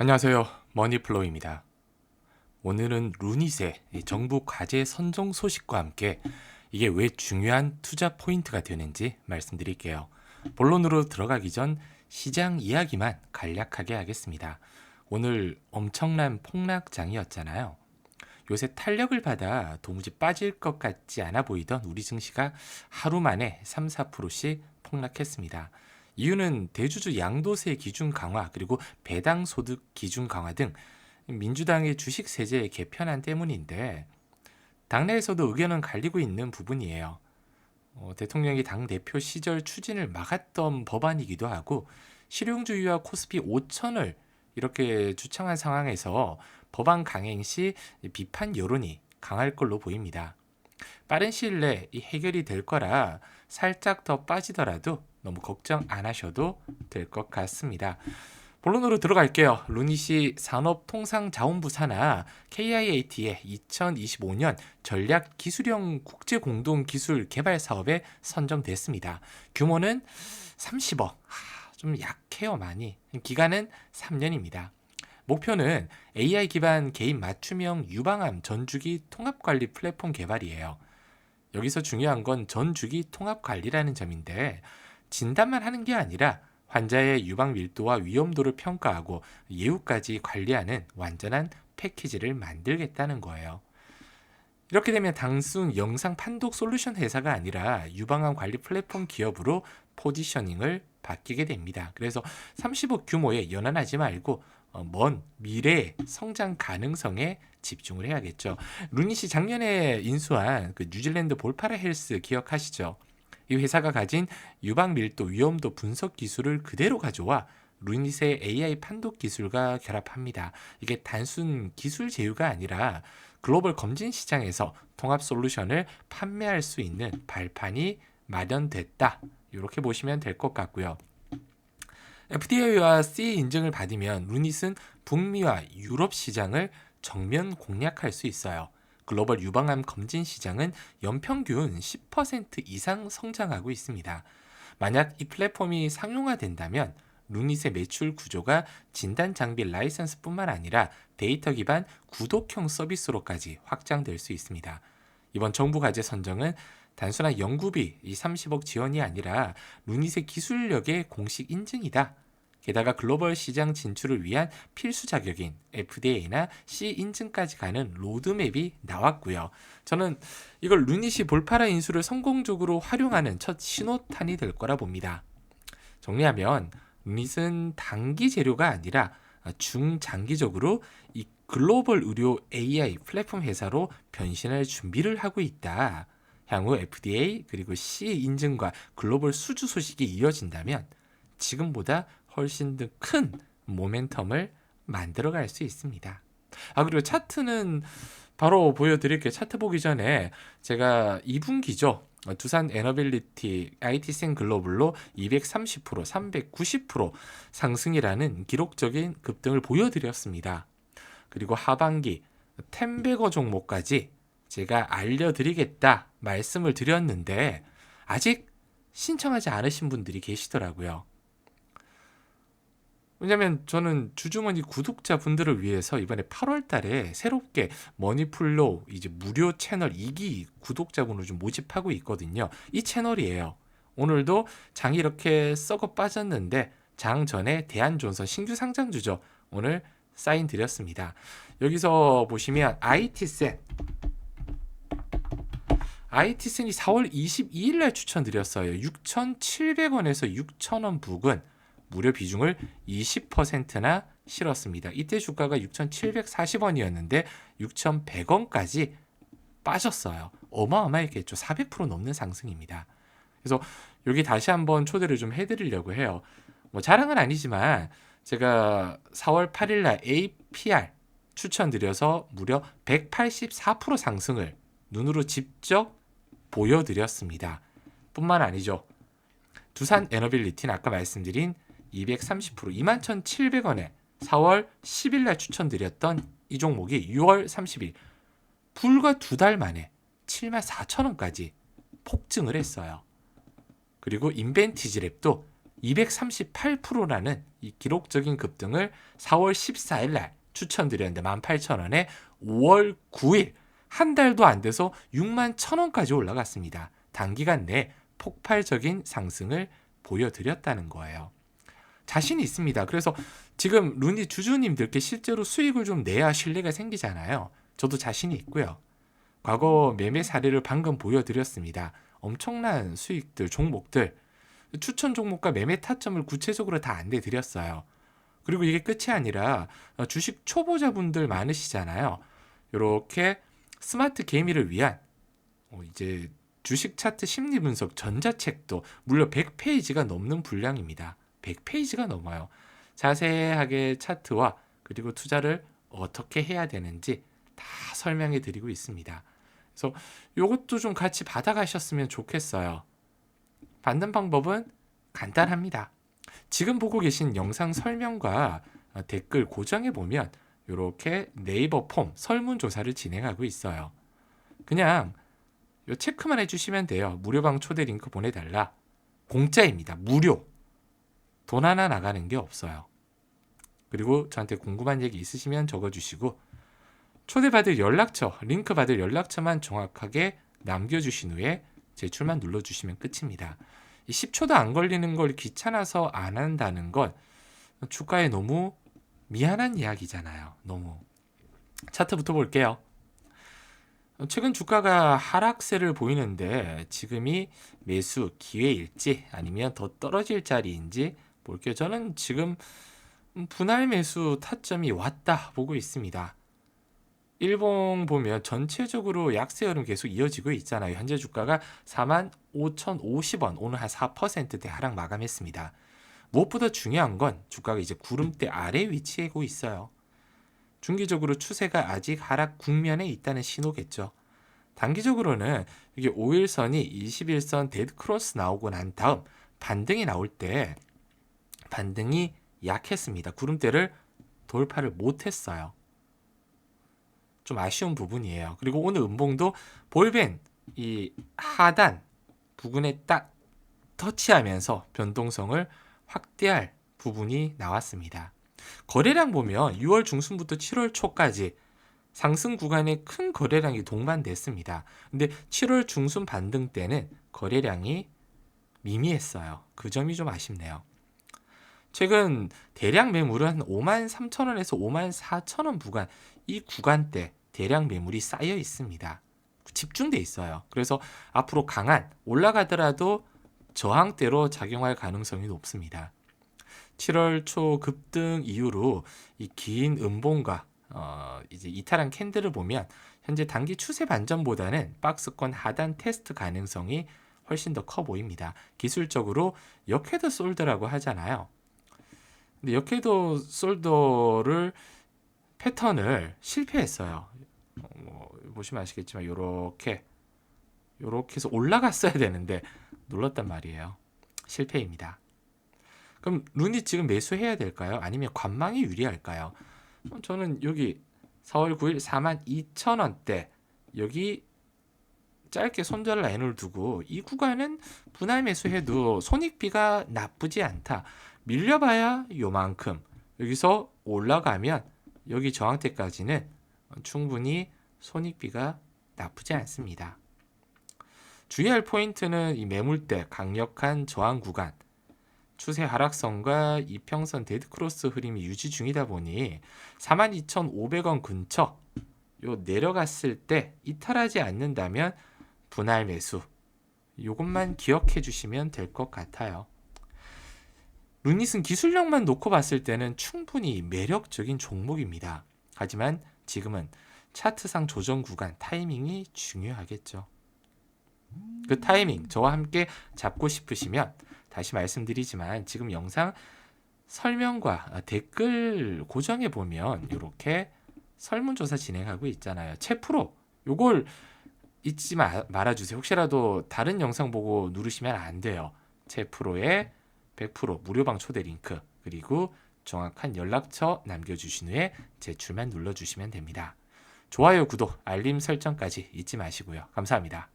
안녕하세요. 머니플로우입니다. 오늘은 루닛의 이 정부 과제 선정 소식과 함께 이게 왜 중요한 투자 포인트가 되는지 말씀드릴게요. 본론으로 들어가기 전 시장 이야기만 간략하게 하겠습니다. 오늘 엄청난 폭락장이었잖아요. 요새 탄력을 받아 도무지 빠질 것 같지 않아 보이던 우리 증시가 하루 만에 3, 4%씩 폭락했습니다. 이유는 대주주 양도세 기준 강화 그리고 배당 소득 기준 강화 등 민주당의 주식 세제 개편안 때문인데 당내에서도 의견은 갈리고 있는 부분이에요. 어, 대통령이 당 대표 시절 추진을 막았던 법안이기도 하고 실용주의와 코스피 5천을 이렇게 주창한 상황에서 법안 강행 시 비판 여론이 강할 걸로 보입니다. 빠른 시일 내에 해결이 될 거라 살짝 더 빠지더라도 너무 걱정 안 하셔도 될 것 같습니다. 본론으로 들어갈게요. 루닛이 산업통상자원부 산하 KIAT의 2025년 전략 기술형 국제 공동 기술 개발 사업에 선정됐습니다. 규모는 30억. 좀 약해요, 많이. 기간은 3년입니다. 목표는 AI 기반 개인 맞춤형 유방암 전주기 통합 관리 플랫폼 개발이에요. 여기서 중요한 건 전주기 통합 관리라는 점인데 진단만 하는 게 아니라 환자의 유방 밀도와 위험도를 평가하고 예후까지 관리하는 완전한 패키지를 만들겠다는 거예요. 이렇게 되면 단순 영상 판독 솔루션 회사가 아니라 유방암 관리 플랫폼 기업으로 포지셔닝을 바뀌게 됩니다. 그래서 30억 규모에 연연하지 말고 어, 먼 미래 성장 가능성에 집중을 해야겠죠. 루닛이 작년에 인수한 그 뉴질랜드 볼파라 헬스 기억하시죠? 이 회사가 가진 유방 밀도 위험도 분석 기술을 그대로 가져와 루닛의 AI 판독 기술과 결합합니다. 이게 단순 기술 제휴가 아니라 글로벌 검진 시장에서 통합 솔루션을 판매할 수 있는 발판이 마련됐다. 이렇게 보시면 될 것 같고요. FDA와 CE 인증을 받으면 루닛은 북미와 유럽 시장을 정면 공략할 수 있어요. 글로벌 유방암 검진 시장은 연평균 10% 이상 성장하고 있습니다. 만약 이 플랫폼이 상용화된다면 루닛의 매출 구조가 진단 장비 라이선스뿐만 아니라 데이터 기반 구독형 서비스로까지 확장될 수 있습니다. 이번 정부 과제 선정은 단순한 연구비 이 30억 지원이 아니라 루닛의 기술력의 공식 인증이다. 게다가 글로벌 시장 진출을 위한 필수 자격인 FDA나 C 인증까지 가는 로드맵이 나왔고요. 저는 이걸 루닛이 볼파라 인수를 성공적으로 활용하는 첫 신호탄이 될 거라 봅니다. 정리하면 루닛은 단기 재료가 아니라 중장기적으로 이 글로벌 의료 AI 플랫폼 회사로 변신할 준비를 하고 있다. 향후 FDA 그리고 C 인증과 글로벌 수주 소식이 이어진다면 지금보다 훨씬 더 큰 모멘텀을 만들어 갈 수 있습니다. 아 그리고 차트는 바로 보여드릴게요. 차트 보기 전에 제가 2분기죠. 두산 에너빌리티 IT생 글로벌로 230% 390% 상승이라는 기록적인 급등을 보여드렸습니다. 그리고 하반기 템베거 종목까지 제가 알려드리겠다 말씀을 드렸는데 아직 신청하지 않으신 분들이 계시더라고요. 왜냐면 저는 주주머니 구독자 분들을 위해서 이번에 8월 달에 새롭게 머니풀로 이제 무료 채널 2기 구독자분을 좀 모집하고 있거든요. 이 채널이에요. 오늘도 장이 이렇게 썩어 빠졌는데 장 전에 대한존선 신규 상장 주죠. 오늘 사인 드렸습니다. 여기서 보시면 IT센 IT센이 4월 22일 날 추천드렸어요. 6,700원에서 6,000원 부근 무료 비중을 20%나 실었습니다. 이때 주가가 6,740원이었는데 6,100원까지 빠졌어요. 어마어마했겠죠. 400% 넘는 상승입니다. 그래서 여기 다시 한번 초대를 좀 해드리려고 해요. 뭐 자랑은 아니지만 제가 4월 8일 날 APR 추천드려서 무려 184% 상승을 눈으로 직접 보여드렸습니다. 뿐만 아니죠. 두산 에너빌리티는 아까 말씀드린 230% 21,700원에 4월 10일 날 추천드렸던 이 종목이 6월 30일 불과 두 달 만에 74,000원까지 폭증을 했어요. 그리고 인벤티지랩도 238%라는 이 기록적인 급등을 4월 14일 날 추천드렸는데 18,000원에 5월 9일 한 달도 안 돼서 6만 1,000원까지 올라갔습니다. 단기간 내 폭발적인 상승을 보여드렸다는 거예요. 자신이 있습니다. 그래서 지금 루니 주주님들께 실제로 수익을 좀 내야 신뢰가 생기잖아요. 저도 자신이 있고요. 과거 매매 사례를 방금 보여드렸습니다. 엄청난 수익들, 종목들, 추천 종목과 매매 타점을 구체적으로 다 안내 드렸어요. 그리고 이게 끝이 아니라 어, 주식 초보자분들 많으시잖아요. 이렇게 스마트 개미를 위한 어, 이제 주식 차트 심리 분석 전자책도 무려 100페이지가 넘는 분량입니다. 100페이지가 넘어요. 자세하게 차트와 그리고 투자를 어떻게 해야 되는지 다 설명해 드리고 있습니다. 그래서 이것도 좀 같이 받아가셨으면 좋겠어요. 받는 방법은 간단합니다. 지금 보고 계신 영상 설명과 어, 댓글 고정해 보면 이렇게 네이버 폼 설문조사를 진행하고 있어요. 그냥 요 체크만 해주시면 돼요. 무료방 초대 링크 보내달라. 공짜입니다. 무료. 돈 하나 나가는 게 없어요. 그리고 저한테 궁금한 얘기 있으시면 적어주시고 초대받을 연락처, 링크 받을 연락처만 정확하게 남겨주신 후에 제출만 눌러주시면 끝입니다. 10초도 안 걸리는 걸 귀찮아서 안 한다는 건 주가에 너무 미안한 이야기잖아요. 너무. 차트부터 볼게요. 최근 주가가 하락세를 보이는데 지금이 매수 기회일지 아니면 더 떨어질 자리인지 볼게요. 저는 지금 분할 매수 타점이 왔다 보고 있습니다. 일봉 보면 전체적으로 약세 흐름 계속 이어지고 있잖아요. 현재 주가가 45,050원, 오늘 한 4%대 하락 마감했습니다. 무엇보다 중요한 건 주가가 이제 구름대 아래 위치하고 있어요. 중기적으로 추세가 아직 하락 국면에 있다는 신호겠죠. 단기적으로는 이게 5일선이 21선 데드 크로스 나오고 난 다음 반등이 나올 때 반등이 약했습니다. 구름대를 돌파를 못했어요. 좀 아쉬운 부분이에요. 그리고 오늘 음봉도 볼벤 이 하단 부근에 딱 터치하면서 변동성을 확대할 부분이 나왔습니다. 거래량 보면 6월 중순부터 7월 초까지 상승 구간에 큰 거래량이 동반됐습니다. 근데 7월 중순 반등 때는 거래량이 미미했어요. 그 점이 좀 아쉽네요. 최근 대량 매물은 한 5만 3천 원에서 5만 4천 원 구간 이 구간대 대량 매물이 쌓여 있습니다. 집중돼 있어요. 그래서 앞으로 강한 올라가더라도 저항대로 작용할 가능성이 높습니다. 7월 초 급등 이후로 이 긴 음봉과 어 이제 이탈한 캔들을 보면 현재 단기 추세 반전보다는 박스권 하단 테스트 가능성이 훨씬 더 커 보입니다. 기술적으로 역헤드 솔더라고 하잖아요. 근데 역헤드 솔더를 패턴을 실패했어요. 어, 뭐 보시면 아시겠지만 요렇게 요렇게 해서 올라갔어야 되는데 눌렀단 말이에요. 실패입니다. 그럼 룬이 지금 매수해야 될까요? 아니면 관망이 유리할까요? 어, 저는 여기 4월 9일 4만 2천 원대 여기 짧게 손절 라인을 두고 이 구간은 분할 매수해도 손익비가 나쁘지 않다. 밀려봐야 요만큼 여기서 올라가면 여기 저항대까지는 충분히 손익비가 나쁘지 않습니다. 주의할 포인트는 이 매물대 강력한 저항 구간 추세 하락선과 이평선 데드크로스 흐름이 유지 중이다 보니 42,500원 근처 요 내려갔을 때 이탈하지 않는다면 분할 매수 요것만 기억해 주시면 될 것 같아요. 루닛은 기술력만 놓고 봤을 때는 충분히 매력적인 종목입니다. 하지만 지금은 차트상 조정 구간 타이밍이 중요하겠죠. 그 타이밍 저와 함께 잡고 싶으시면 다시 말씀드리지만 지금 영상 설명과 댓글 고정해 보면 이렇게 설문조사 진행하고 있잖아요. 채프로 요걸 잊지 마, 말아주세요. 혹시라도 다른 영상 보고 누르시면 안 돼요. 채프로의 100% 무료방 초대 링크 그리고 정확한 연락처 남겨주신 후에 제출만 눌러주시면 됩니다. 좋아요, 구독, 알림 설정까지 잊지 마시고요. 감사합니다.